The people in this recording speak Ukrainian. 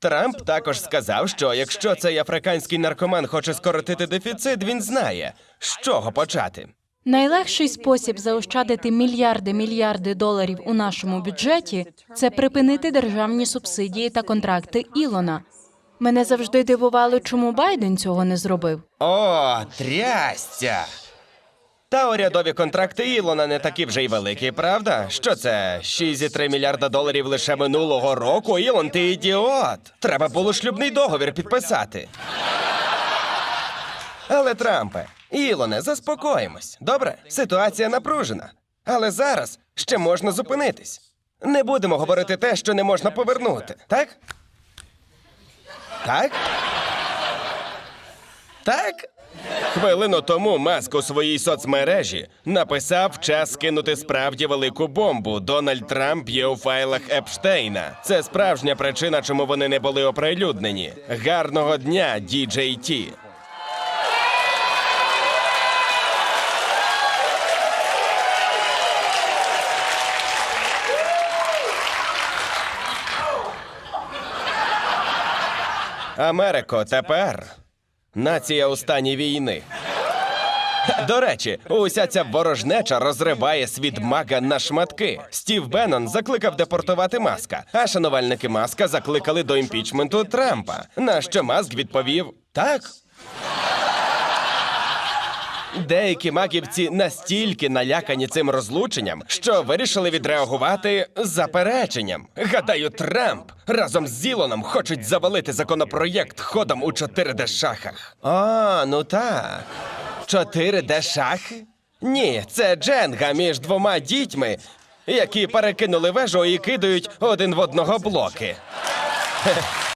Трамп також сказав, що якщо цей африканський наркоман хоче скоротити дефіцит, він знає, з чого почати. Найлегший спосіб заощадити мільярди мільярди доларів у нашому бюджеті це припинити державні субсидії та контракти Ілона. Мене завжди дивувало, чому Байден цього не зробив. О, трястя! Та урядові контракти Ілона не такі вже й великі, правда? Що це? 6,3 мільярда доларів лише минулого року? Ілон, ти ідіот! Треба було шлюбний договір підписати. Але Трампе, Ілоне, заспокоїмось. Добре, ситуація напружена. Але зараз ще можна зупинитись. Не будемо говорити те, що не можна повернути, так? Так? Так? Хвилину тому Маск у своїй соцмережі написав час скинути справді велику бомбу. Дональд Трамп є у файлах Епштейна. Це справжня причина, чому вони не були оприлюднені. Гарного дня, DJT. Америко, тепер нація у стані війни. До речі, уся ця ворожнеча розриває світ мага на шматки. Стів Беннон закликав депортувати маска, а шанувальники маска закликали до імпічменту Трампа. На що Маск відповів так. Деякі магівці настільки налякані цим розлученням, що вирішили відреагувати запереченням. Гадаю, Трамп разом з Зілоном хочуть завалити законопроєкт ходом у 4D шахах. А, ну так. 4D шахи? Ні, це дженга між двома дітьми, які перекинули вежу і кидають один в одного блоки.